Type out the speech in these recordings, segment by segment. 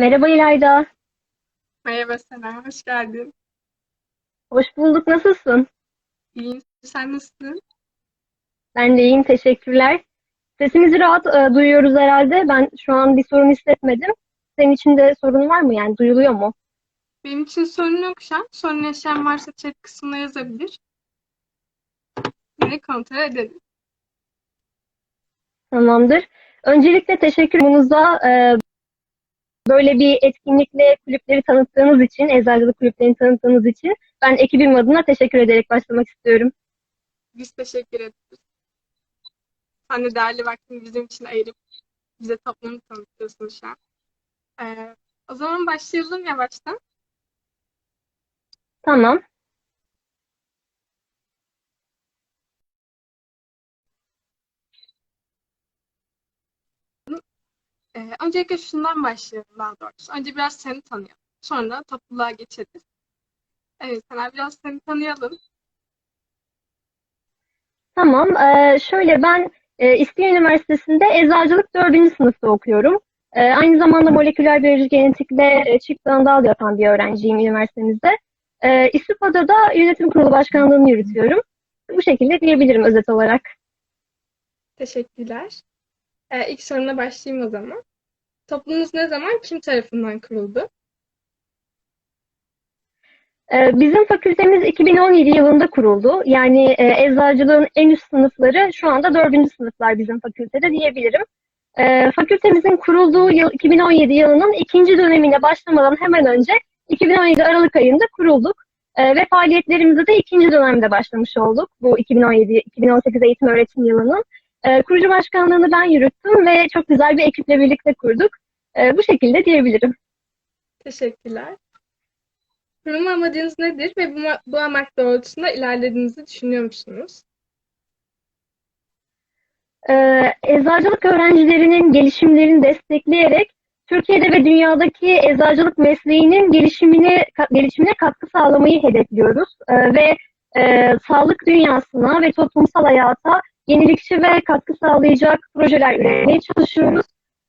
Merhaba İlayda. Merhaba Sena, hoş geldin. Hoş bulduk. Nasılsın? İyiyim, sen nasılsın? Ben de iyiyim. Teşekkürler. Sesimizi rahat e, duyuyoruz herhalde. Ben şu an bir sorun hissetmedim. Senin için de sorun var mı? Yani duyuluyor mu? Benim için sorun yok şu an. Sorun yaşayan varsa chat kısmına yazabilir. Yine kontrol edelim. Tamamdır. Öncelikle teşekkür. E, böyle bir etkinlikle kulüpleri tanıttığınız için, eczacılık kulüplerini tanıttığınız için ben ekibim adına teşekkür ederek başlamak istiyorum. Biz teşekkür ederiz. Sen de değerli vaktini bizim için ayırıp bize toplumu tanıtıyorsun şu an. Ee, o zaman başlayalım yavaştan. Tamam. Ee, öncelikle şundan başlayalım daha doğrusu. Önce biraz seni tanıyalım. Sonra topluluğa geçeriz. Evet, Sena biraz seni tanıyalım. Tamam. Ee, şöyle ben e, İstinye Üniversitesi'nde eczacılık 4. sınıfta okuyorum. Ee, aynı zamanda moleküler biyoloji genetikle e, çift dal yapan bir öğrenciyim üniversitemizde. Ee, İSTİFA'da da yönetim kurulu başkanlığını yürütüyorum. Bu şekilde diyebilirim özet olarak. Teşekkürler. Ee, ilk soruna başlayayım o zaman. Toplumunuz ne zaman kim tarafından kuruldu? Ee, bizim fakültemiz 2017 yılında kuruldu. Yani e, eczacılığın en üst sınıfları şu anda 4. sınıflar bizim fakültede diyebilirim. Ee, fakültemizin kurulduğu yıl 2017 yılının ikinci dönemine başlamadan hemen önce 2017 Aralık ayında kurulduk. Ve faaliyetlerimize de ikinci dönemde başlamış olduk. Bu 2017-2018 eğitim öğretim yılının. Ee, kurucu başkanlığını ben yürüttüm ve çok güzel bir ekiple birlikte kurduk. Ee, bu şekilde diyebilirim. Teşekkürler. Kurulma amacınız nedir ve bu, bu amaç doğrultusunda ilerlediğinizi düşünüyor musunuz? Ee, eczacılık öğrencilerinin gelişimlerini destekleyerek Türkiye'de ve dünyadaki eczacılık mesleğinin gelişimine gelişimine katkı sağlamayı hedefliyoruz Ee, ve e, sağlık dünyasına ve toplumsal hayata yenilikçi ve katkı sağlayacak projeler üretmeye çalışıyoruz.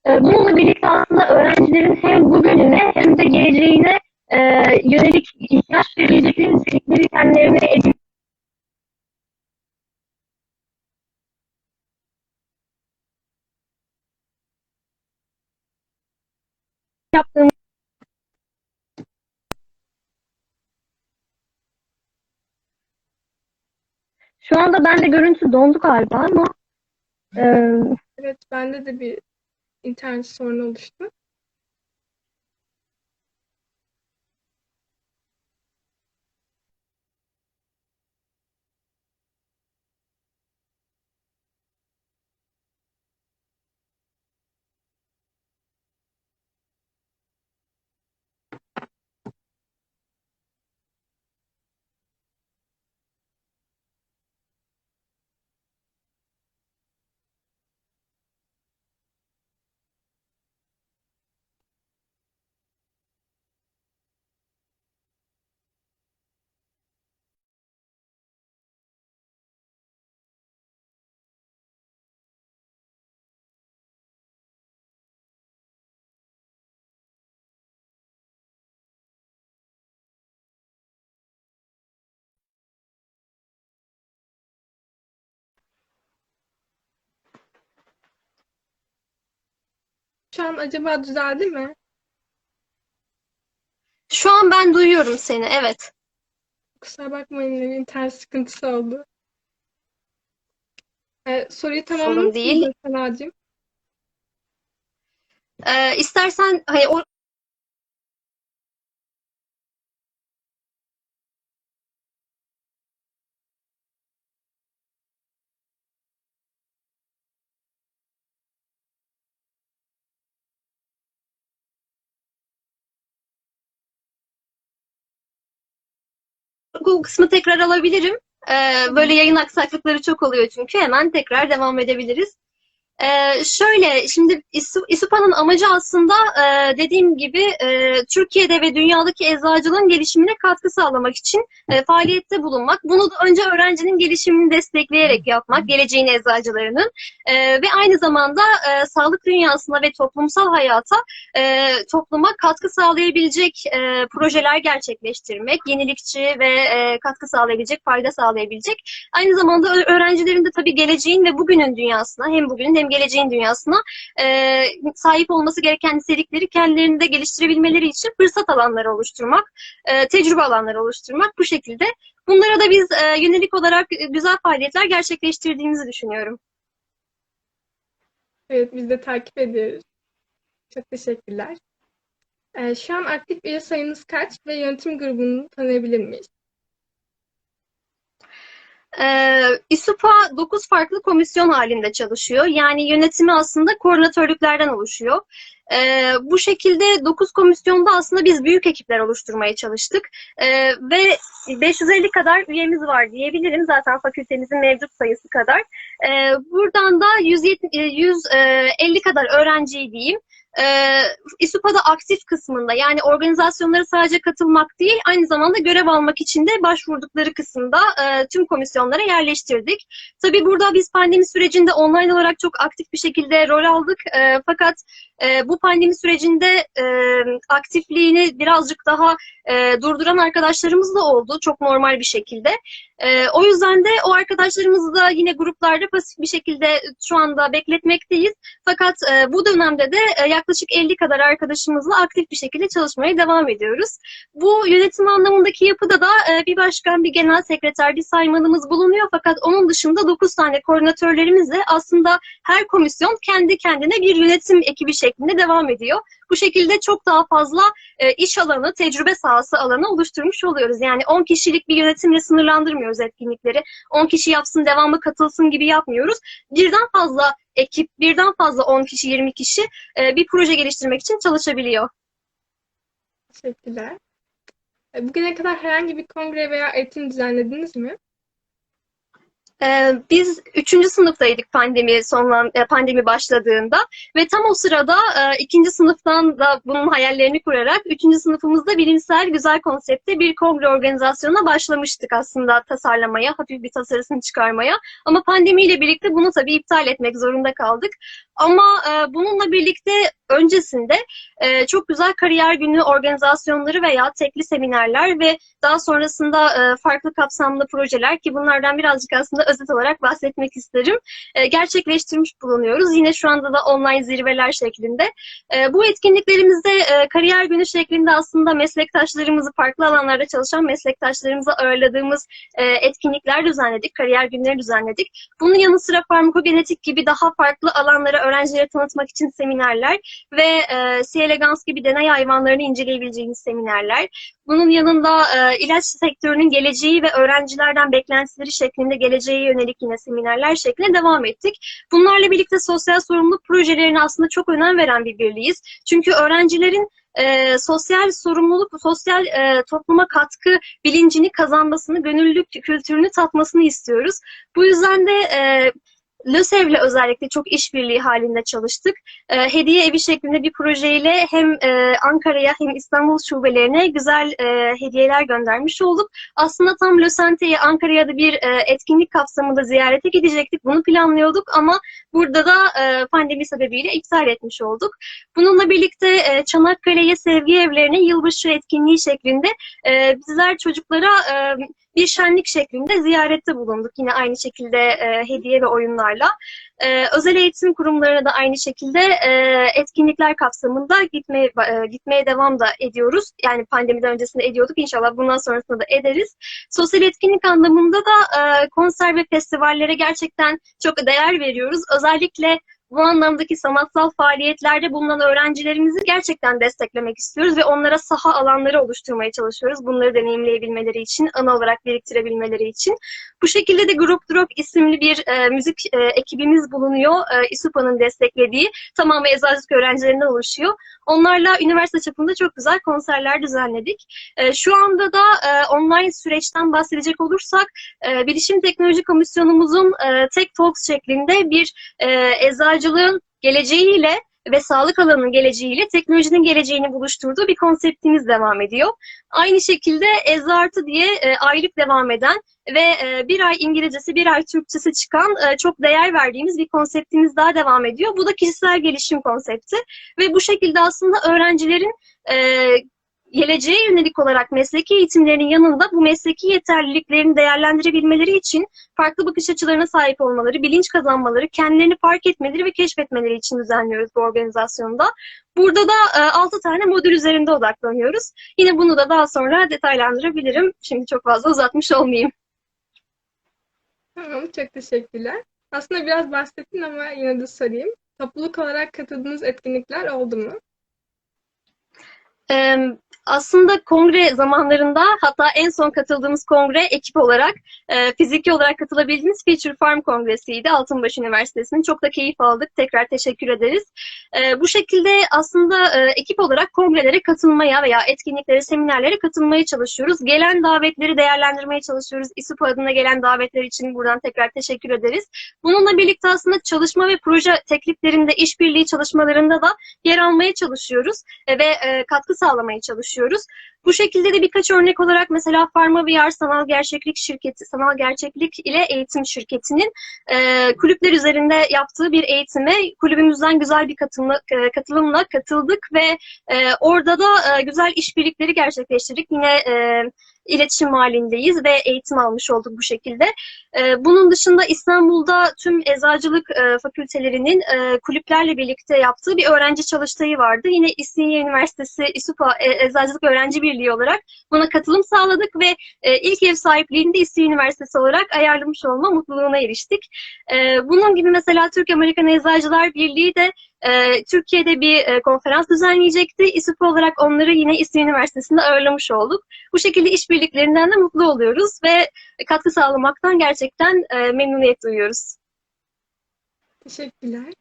Ee, bununla birlikte aslında öğrencilerin hem bugününe hem de geleceğine e, yönelik ihtiyaç verilecekleri nitelikleri kendilerine edinmek yaptığımız Şu anda bende görüntü dondu galiba ama e, Evet, bende de bir internet sorunu oluştu. Şu an acaba düzeldi mi? Şu an ben duyuyorum seni, evet. Kusura bakmayın, internet sıkıntısı oldu. Ee, soruyu Sorun tamamlamış değil. mıydın Senacığım? Ee, istersen hani o Google kısmı tekrar alabilirim. Ee, böyle yayın aksaklıkları çok oluyor çünkü. Hemen tekrar devam edebiliriz. Ee, şöyle, şimdi İSU- İSUPA'nın amacı aslında e, dediğim gibi e, Türkiye'de ve dünyadaki eczacılığın gelişimine katkı sağlamak için e, faaliyette bulunmak. Bunu da önce öğrencinin gelişimini destekleyerek yapmak, geleceğin eczacılarının E, ve aynı zamanda e, sağlık dünyasına ve toplumsal hayata e, topluma katkı sağlayabilecek e, projeler gerçekleştirmek, yenilikçi ve e, katkı sağlayabilecek, fayda sağlayabilecek. Aynı zamanda öğrencilerin de tabii geleceğin ve bugünün dünyasına, hem bugünün hem geleceğin dünyasına e, sahip olması gereken nitelikleri kendilerinde geliştirebilmeleri için fırsat alanları oluşturmak, e, tecrübe alanları oluşturmak bu şekilde. Bunlara da biz e, yönelik olarak e, güzel faaliyetler gerçekleştirdiğimizi düşünüyorum. Evet, biz de takip ediyoruz. Çok teşekkürler. Ee, şu an aktif üye sayınız kaç ve yönetim grubunu tanıyabilir miyiz? Ee, İSUPA 9 farklı komisyon halinde çalışıyor. Yani yönetimi aslında koordinatörlüklerden oluşuyor. Ee, bu şekilde 9 komisyonda aslında biz büyük ekipler oluşturmaya çalıştık. Ee, ve 550 kadar üyemiz var diyebilirim. Zaten fakültemizin mevcut sayısı kadar. Ee, buradan da 170, 150 kadar öğrenciyi diyeyim. Ee, İSUPA'da aktif kısmında yani organizasyonlara sadece katılmak değil aynı zamanda görev almak için de başvurdukları kısımda e, tüm komisyonlara yerleştirdik. Tabii burada biz pandemi sürecinde online olarak çok aktif bir şekilde rol aldık. E, fakat e, bu pandemi sürecinde e, aktifliğini birazcık daha e, durduran arkadaşlarımız da oldu çok normal bir şekilde. E, o yüzden de o arkadaşlarımızı da yine gruplarda pasif bir şekilde şu anda bekletmekteyiz. Fakat e, bu dönemde de e, yaklaşık 50 kadar arkadaşımızla aktif bir şekilde çalışmaya devam ediyoruz. Bu yönetim anlamındaki yapıda da e, bir başkan, bir genel sekreter, bir saymanımız bulunuyor. Fakat onun dışında 9 tane koordinatörlerimizle aslında her komisyon kendi kendine bir yönetim ekibi şeklinde devam ediyor. Bu şekilde çok daha fazla e, iş alanı, tecrübe sahası alanı oluşturmuş oluyoruz. Yani 10 kişilik bir yönetimle sınırlandırmıyoruz etkinlikleri. 10 kişi yapsın, devamı katılsın gibi yapmıyoruz. Birden fazla ekip, birden fazla 10 kişi, 20 kişi e, bir proje geliştirmek için çalışabiliyor. Teşekkürler. Ee, Bugüne kadar herhangi bir kongre veya eğitim düzenlediniz mi? Ee, biz üçüncü sınıftaydık pandemi sonlan e, pandemi başladığında ve tam o sırada e, ikinci sınıftan da bunun hayallerini kurarak üçüncü sınıfımızda bilimsel güzel konsepte bir kongre organizasyonuna başlamıştık aslında tasarlamaya, hafif bir tasarısını çıkarmaya. Ama pandemiyle birlikte bunu tabii iptal etmek zorunda kaldık. Ama e, bununla birlikte öncesinde e, çok güzel kariyer günü organizasyonları veya tekli seminerler ve daha sonrasında e, farklı kapsamlı projeler ki bunlardan birazcık aslında özet olarak bahsetmek isterim. E, gerçekleştirmiş bulunuyoruz. Yine şu anda da online zirveler şeklinde. E, bu etkinliklerimizde e, kariyer günü şeklinde aslında meslektaşlarımızı, farklı alanlarda çalışan meslektaşlarımızı ağırladığımız e, etkinlikler düzenledik, kariyer günleri düzenledik. Bunun yanı sıra farmakogenetik gibi daha farklı alanlara öğrencilere tanıtmak için seminerler ve e, C. elegans gibi deney hayvanlarını inceleyebileceğiniz seminerler. Bunun yanında e, ilaç sektörünün geleceği ve öğrencilerden beklentileri şeklinde geleceğe yönelik yine seminerler şeklinde devam ettik. Bunlarla birlikte sosyal sorumluluk projelerine aslında çok önem veren bir birliğiz. Çünkü öğrencilerin e, sosyal sorumluluk, sosyal e, topluma katkı bilincini kazanmasını, gönüllülük kültürünü tatmasını istiyoruz. Bu yüzden de e, LÖSEV'le özellikle çok işbirliği halinde çalıştık. E, hediye evi şeklinde bir projeyle hem e, Ankara'ya hem İstanbul şubelerine güzel e, hediyeler göndermiş olduk. Aslında tam LÖSENTE'yi Ankara'ya da bir e, etkinlik kapsamında ziyarete gidecektik. Bunu planlıyorduk ama burada da e, pandemi sebebiyle iptal etmiş olduk. Bununla birlikte e, Çanakkale'ye sevgi evlerine yılbaşı etkinliği şeklinde e, bizler çocuklara e, bir şenlik şeklinde ziyarette bulunduk. Yine aynı şekilde e, hediye ve oyunlarla. E, özel eğitim kurumlarına da aynı şekilde e, etkinlikler kapsamında gitmeye e, gitmeye devam da ediyoruz. Yani pandemiden öncesinde ediyorduk. İnşallah bundan sonrasında da ederiz. Sosyal etkinlik anlamında da e, konser ve festivallere gerçekten çok değer veriyoruz. Özellikle bu anlamdaki sanatsal faaliyetlerde bulunan öğrencilerimizi gerçekten desteklemek istiyoruz ve onlara saha alanları oluşturmaya çalışıyoruz. Bunları deneyimleyebilmeleri için, ana olarak biriktirebilmeleri için. Bu şekilde de Grup Drop isimli bir e, müzik e, ekibimiz bulunuyor. E, İSUPA'nın desteklediği. Tamamı eczacılık öğrencilerinden oluşuyor. Onlarla üniversite çapında çok güzel konserler düzenledik. E, şu anda da e, online süreçten bahsedecek olursak, e, Bilişim Teknoloji Komisyonumuzun e, Tech Talks şeklinde bir e, eczacı eczacılığın geleceğiyle ve sağlık alanının geleceğiyle teknolojinin geleceğini buluşturduğu bir konseptimiz devam ediyor. Aynı şekilde Eczartı diye e, aylık devam eden ve e, bir ay İngilizcesi, bir ay Türkçesi çıkan e, çok değer verdiğimiz bir konseptimiz daha devam ediyor. Bu da kişisel gelişim konsepti ve bu şekilde aslında öğrencilerin e, geleceğe yönelik olarak mesleki eğitimlerinin yanında bu mesleki yeterliliklerini değerlendirebilmeleri için farklı bakış açılarına sahip olmaları, bilinç kazanmaları, kendilerini fark etmeleri ve keşfetmeleri için düzenliyoruz bu organizasyonda. Burada da e, 6 tane modül üzerinde odaklanıyoruz. Yine bunu da daha sonra detaylandırabilirim. Şimdi çok fazla uzatmış olmayayım. Tamam, çok teşekkürler. Aslında biraz bahsettin ama yine de sorayım. Topluluk olarak katıldığınız etkinlikler oldu mu? Aslında kongre zamanlarında hatta en son katıldığımız kongre ekip olarak e, fiziki olarak katılabildiğimiz Future Farm Kongresi'ydi Altınbaş Üniversitesi'nin. Çok da keyif aldık. Tekrar teşekkür ederiz. E, bu şekilde aslında e, ekip olarak kongrelere katılmaya veya etkinliklere, seminerlere katılmaya çalışıyoruz. Gelen davetleri değerlendirmeye çalışıyoruz. İSUP adına gelen davetler için buradan tekrar teşekkür ederiz. Bununla birlikte aslında çalışma ve proje tekliflerinde, işbirliği çalışmalarında da yer almaya çalışıyoruz e, ve e, katkı sağlamaya çalışıyoruz. Bu şekilde de birkaç örnek olarak mesela Pharma VR Sanal Gerçeklik Şirketi, Sanal Gerçeklik ile Eğitim Şirketi'nin e, kulüpler üzerinde yaptığı bir eğitime kulübümüzden güzel bir katılımla, e, katılımla katıldık ve e, orada da e, güzel işbirlikleri gerçekleştirdik. Yine e, iletişim halindeyiz ve eğitim almış olduk bu şekilde. E, bunun dışında İstanbul'da tüm eczacılık e, fakültelerinin e, kulüplerle birlikte yaptığı bir öğrenci çalıştayı vardı. Yine İstinye Üniversitesi İSUPA e, Eczacılık Öğrenci Birliği olarak buna katılım sağladık ve ilk ev sahipliğini de İstinye Üniversitesi olarak ayarlamış olma mutluluğuna eriştik. Bunun gibi mesela Türk Amerikan Eczacılar Birliği de e, Türkiye'de bir e, konferans düzenleyecekti. İSUPA olarak onları yine İstinye Üniversitesi'nde ağırlamış olduk. Bu şekilde işbirliklerinden de mutlu oluyoruz ve katkı sağlamaktan gerçekten e, memnuniyet duyuyoruz. Teşekkürler.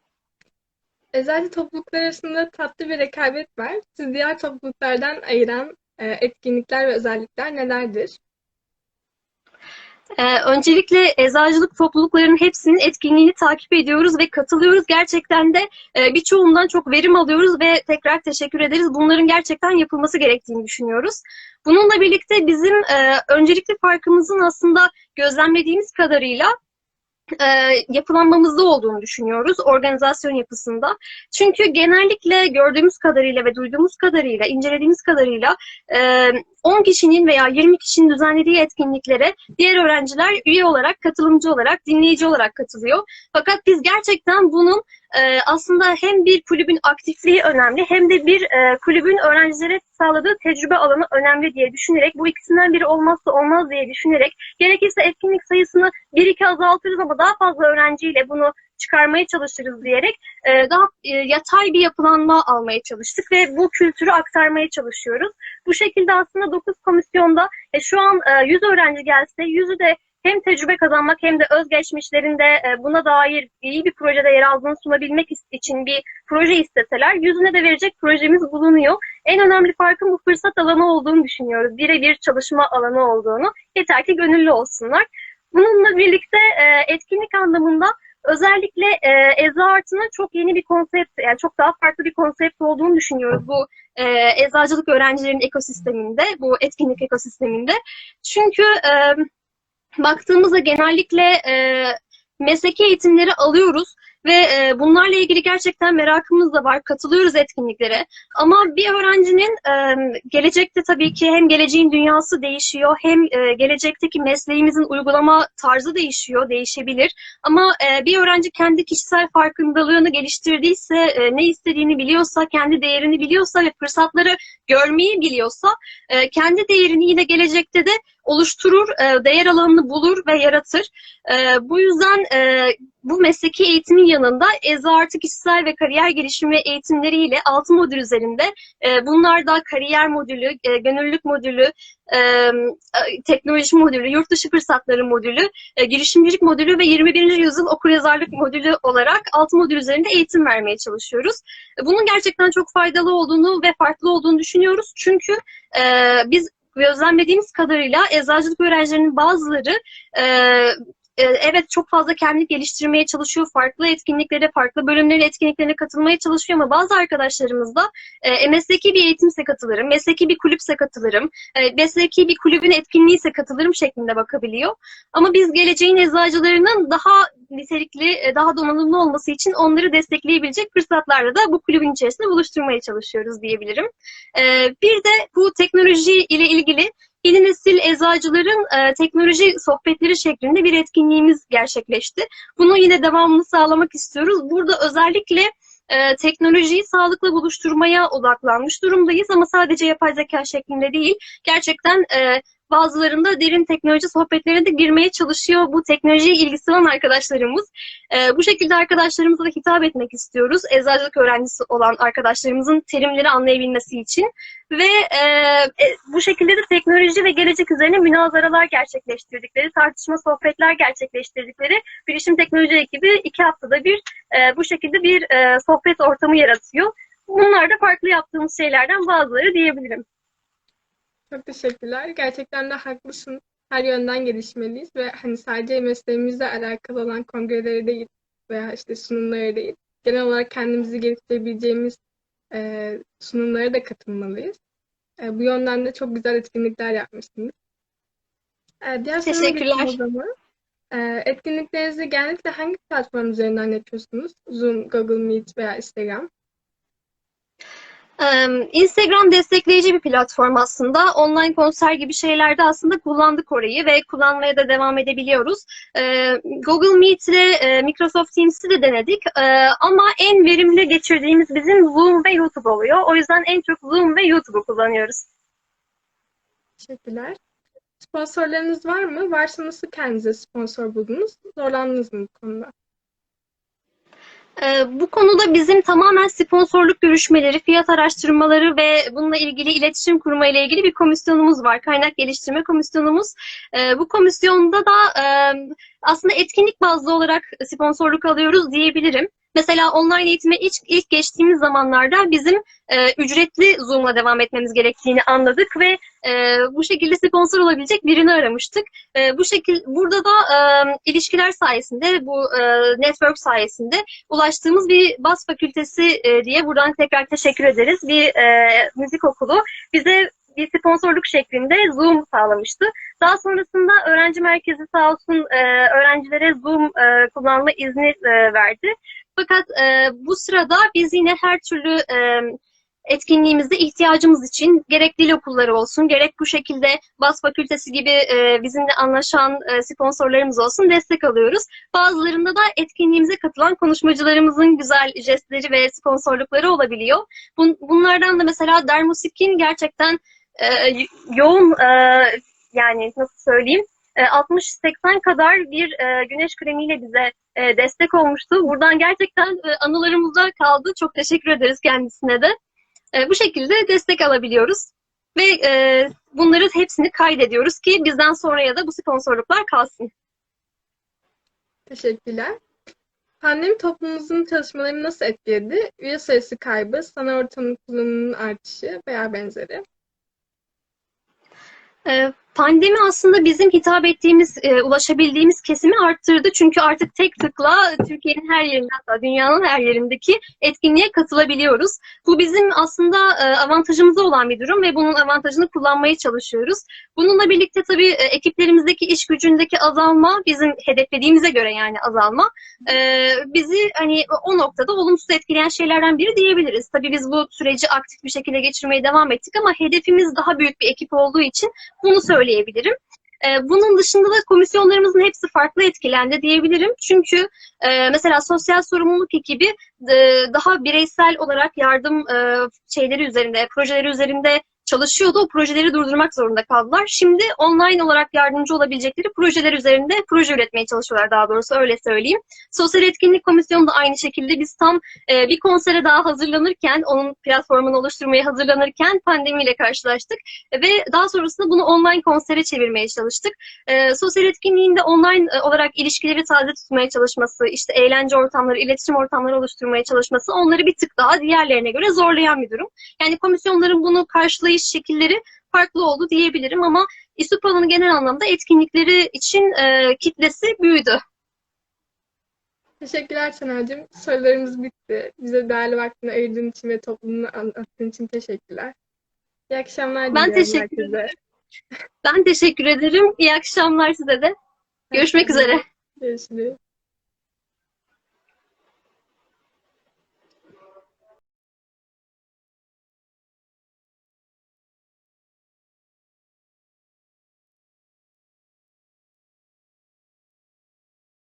Eczacı topluluklar arasında tatlı bir rekabet var. Siz diğer topluluklardan ayıran e, etkinlikler ve özellikler nelerdir? Ee, öncelikle eczacılık topluluklarının hepsinin etkinliğini takip ediyoruz ve katılıyoruz. Gerçekten de e, birçoğundan çok verim alıyoruz ve tekrar teşekkür ederiz. Bunların gerçekten yapılması gerektiğini düşünüyoruz. Bununla birlikte bizim e, öncelikli farkımızın aslında gözlemlediğimiz kadarıyla e, yapılanmamızda olduğunu düşünüyoruz organizasyon yapısında. Çünkü genellikle gördüğümüz kadarıyla ve duyduğumuz kadarıyla, incelediğimiz kadarıyla e, 10 kişinin veya 20 kişinin düzenlediği etkinliklere diğer öğrenciler üye olarak, katılımcı olarak, dinleyici olarak katılıyor. Fakat biz gerçekten bunun e, aslında hem bir kulübün aktifliği önemli hem de bir e, kulübün öğrencilere sağladığı tecrübe alanı önemli diye düşünerek bu ikisinden biri olmazsa olmaz diye düşünerek gerekirse etkinlik sayısını bir iki azaltırız ama daha fazla öğrenciyle bunu çıkarmaya çalışırız diyerek e, daha e, yatay bir yapılanma almaya çalıştık ve bu kültürü aktarmaya çalışıyoruz. Bu şekilde aslında 9 komisyonda e, şu an e, 100 öğrenci gelse 100'ü de hem tecrübe kazanmak hem de özgeçmişlerinde e, buna dair iyi bir projede yer aldığını sunabilmek için bir proje isteseler yüzüne de verecek projemiz bulunuyor. En önemli farkın bu fırsat alanı olduğunu düşünüyoruz. Birebir çalışma alanı olduğunu. Yeter ki gönüllü olsunlar. Bununla birlikte e, etkinlik anlamında özellikle e, Eza Artı'nın çok yeni bir konsept, yani çok daha farklı bir konsept olduğunu düşünüyoruz bu e, eczacılık öğrencilerinin ekosisteminde, bu etkinlik ekosisteminde. Çünkü e, baktığımızda genellikle e, mesleki eğitimleri alıyoruz ve e, bunlarla ilgili gerçekten merakımız da var. Katılıyoruz etkinliklere. Ama bir öğrencinin e, gelecekte tabii ki hem geleceğin dünyası değişiyor hem e, gelecekteki mesleğimizin uygulama tarzı değişiyor, değişebilir. Ama e, bir öğrenci kendi kişisel farkındalığını geliştirdiyse, e, ne istediğini biliyorsa, kendi değerini biliyorsa ve fırsatları görmeyi biliyorsa e, kendi değerini yine gelecekte de oluşturur, e, değer alanını bulur ve yaratır. E, bu yüzden e, bu mesleki eğitimin yanında Eza Artı kişisel ve kariyer gelişimi eğitimleriyle 6 modül üzerinde e, bunlar da kariyer modülü, e, gönüllülük modülü, e, teknoloji modülü, yurt dışı fırsatları modülü, e, girişimcilik modülü ve 21. yüzyıl okuryazarlık modülü olarak 6 modül üzerinde eğitim vermeye çalışıyoruz. E, bunun gerçekten çok faydalı olduğunu ve farklı olduğunu düşünüyoruz. Çünkü e, biz gözlemlediğimiz kadarıyla eczacılık öğrencilerinin bazıları e, evet çok fazla kendini geliştirmeye çalışıyor. Farklı etkinliklere, farklı bölümlerin etkinliklerine katılmaya çalışıyor ama bazı arkadaşlarımız da e, mesleki bir eğitimse katılırım, mesleki bir kulüpse katılırım, e, mesleki bir kulübün etkinliğiyse katılırım şeklinde bakabiliyor. Ama biz geleceğin eczacılarının daha nitelikli, e, daha donanımlı olması için onları destekleyebilecek fırsatlarla da bu kulübün içerisinde buluşturmaya çalışıyoruz diyebilirim. E, bir de bu teknoloji ile ilgili yeni nesil eczacıların e, teknoloji sohbetleri şeklinde bir etkinliğimiz gerçekleşti. Bunu yine devamını sağlamak istiyoruz. Burada özellikle e, teknolojiyi sağlıkla buluşturmaya odaklanmış durumdayız ama sadece yapay zeka şeklinde değil, gerçekten e, bazılarında derin teknoloji sohbetlerine de girmeye çalışıyor bu teknolojiye ilgisi olan arkadaşlarımız. E, bu şekilde arkadaşlarımıza da hitap etmek istiyoruz. Eczacılık öğrencisi olan arkadaşlarımızın terimleri anlayabilmesi için. Ve e, e, bu şekilde de teknoloji ve gelecek üzerine münazaralar gerçekleştirdikleri, tartışma sohbetler gerçekleştirdikleri Bilişim Teknoloji ekibi iki haftada bir e, bu şekilde bir e, sohbet ortamı yaratıyor. Bunlar da farklı yaptığımız şeylerden bazıları diyebilirim. Çok teşekkürler. Gerçekten de haklısın. Her yönden gelişmeliyiz ve hani sadece mesleğimizle alakalı olan kongreleri değil veya işte sunumları değil. Genel olarak kendimizi geliştirebileceğimiz e, sunumlara da katılmalıyız. E, bu yönden de çok güzel etkinlikler yapmışsınız. E, diğer Teşekkürler. o zaman. E, etkinliklerinizi genellikle hangi platform üzerinden yapıyorsunuz? Zoom, Google Meet veya Instagram? Instagram destekleyici bir platform aslında. Online konser gibi şeylerde aslında kullandık orayı ve kullanmaya da devam edebiliyoruz. Google Meet ile e, Microsoft Teams'i de denedik. Ee, ama en verimli geçirdiğimiz bizim Zoom ve YouTube oluyor. O yüzden en çok Zoom ve YouTube'u kullanıyoruz. Teşekkürler. Sponsorlarınız var mı? Varsa nasıl kendinize sponsor buldunuz? Zorlandınız mı bu konuda? Ee, Bu konuda bizim tamamen sponsorluk görüşmeleri, fiyat araştırmaları ve bununla ilgili iletişim kurma ile ilgili bir komisyonumuz var. Kaynak geliştirme komisyonumuz. Ee, Bu komisyonda da e, aslında etkinlik bazlı olarak sponsorluk alıyoruz diyebilirim. Mesela online eğitime ilk, ilk geçtiğimiz zamanlarda bizim e, ücretli Zoom'la devam etmemiz gerektiğini anladık ve e, bu şekilde sponsor olabilecek birini aramıştık. E, bu şekil burada da e, ilişkiler sayesinde, bu e, network sayesinde ulaştığımız bir bas fakültesi e, diye buradan tekrar teşekkür ederiz. Bir e, müzik okulu bize bir sponsorluk şeklinde Zoom sağlamıştı. Daha sonrasında öğrenci merkezi sağ olsun e, öğrencilere Zoom e, kullanma izni e, verdi. Fakat e, bu sırada biz yine her türlü e, etkinliğimizde ihtiyacımız için gerek dil okulları olsun, gerek bu şekilde BAS Fakültesi gibi e, bizimle anlaşan e, sponsorlarımız olsun destek alıyoruz. Bazılarında da etkinliğimize katılan konuşmacılarımızın güzel jestleri ve sponsorlukları olabiliyor. Bun, bunlardan da mesela Dermusik'in gerçekten e, yoğun e, yani nasıl söyleyeyim 60-80 kadar bir e, güneş kremiyle bize e, destek olmuştu. Buradan gerçekten e, anılarımızda kaldı. Çok teşekkür ederiz kendisine de. E, bu şekilde destek alabiliyoruz. Ve e, bunları hepsini kaydediyoruz ki bizden sonraya da bu sponsorluklar kalsın. Teşekkürler. Pandemi toplumumuzun çalışmalarını nasıl etkiledi? Üye sayısı kaybı, sanal ortamın kullanımının artışı veya benzeri. E, Pandemi aslında bizim hitap ettiğimiz, e, ulaşabildiğimiz kesimi arttırdı. Çünkü artık tek tıkla Türkiye'nin her yerinde hatta dünyanın her yerindeki etkinliğe katılabiliyoruz. Bu bizim aslında e, avantajımıza olan bir durum ve bunun avantajını kullanmaya çalışıyoruz. Bununla birlikte tabii e, ekiplerimizdeki iş gücündeki azalma, bizim hedeflediğimize göre yani azalma, e, bizi hani o noktada olumsuz etkileyen şeylerden biri diyebiliriz. Tabii biz bu süreci aktif bir şekilde geçirmeye devam ettik ama hedefimiz daha büyük bir ekip olduğu için bunu söyleyebilirim. Ee, Bunun dışında da komisyonlarımızın hepsi farklı etkilendi diyebilirim. Çünkü e, mesela sosyal sorumluluk ekibi e, daha bireysel olarak yardım e, şeyleri üzerinde, projeleri üzerinde çalışıyordu. O projeleri durdurmak zorunda kaldılar. Şimdi online olarak yardımcı olabilecekleri projeler üzerinde proje üretmeye çalışıyorlar daha doğrusu öyle söyleyeyim. Sosyal Etkinlik Komisyonu da aynı şekilde biz tam e, bir konsere daha hazırlanırken, onun platformunu oluşturmaya hazırlanırken pandemiyle karşılaştık ve daha sonrasında bunu online konsere çevirmeye çalıştık. E, sosyal etkinliğinde online e, olarak ilişkileri taze tutmaya çalışması, işte eğlence ortamları, iletişim ortamları oluşturmaya çalışması onları bir tık daha diğerlerine göre zorlayan bir durum. Yani komisyonların bunu karşılayış şekilleri farklı oldu diyebilirim ama İSUPA'nın genel anlamda etkinlikleri için e, kitlesi büyüdü. Teşekkürler Senacığım. Sorularımız bitti. Bize değerli vaktini ayırdığın için ve toplumunu anlattığın için teşekkürler. İyi akşamlar Ben teşekkür herkese. Ben teşekkür ederim. İyi akşamlar size de. Görüşmek üzere. Görüşürüz.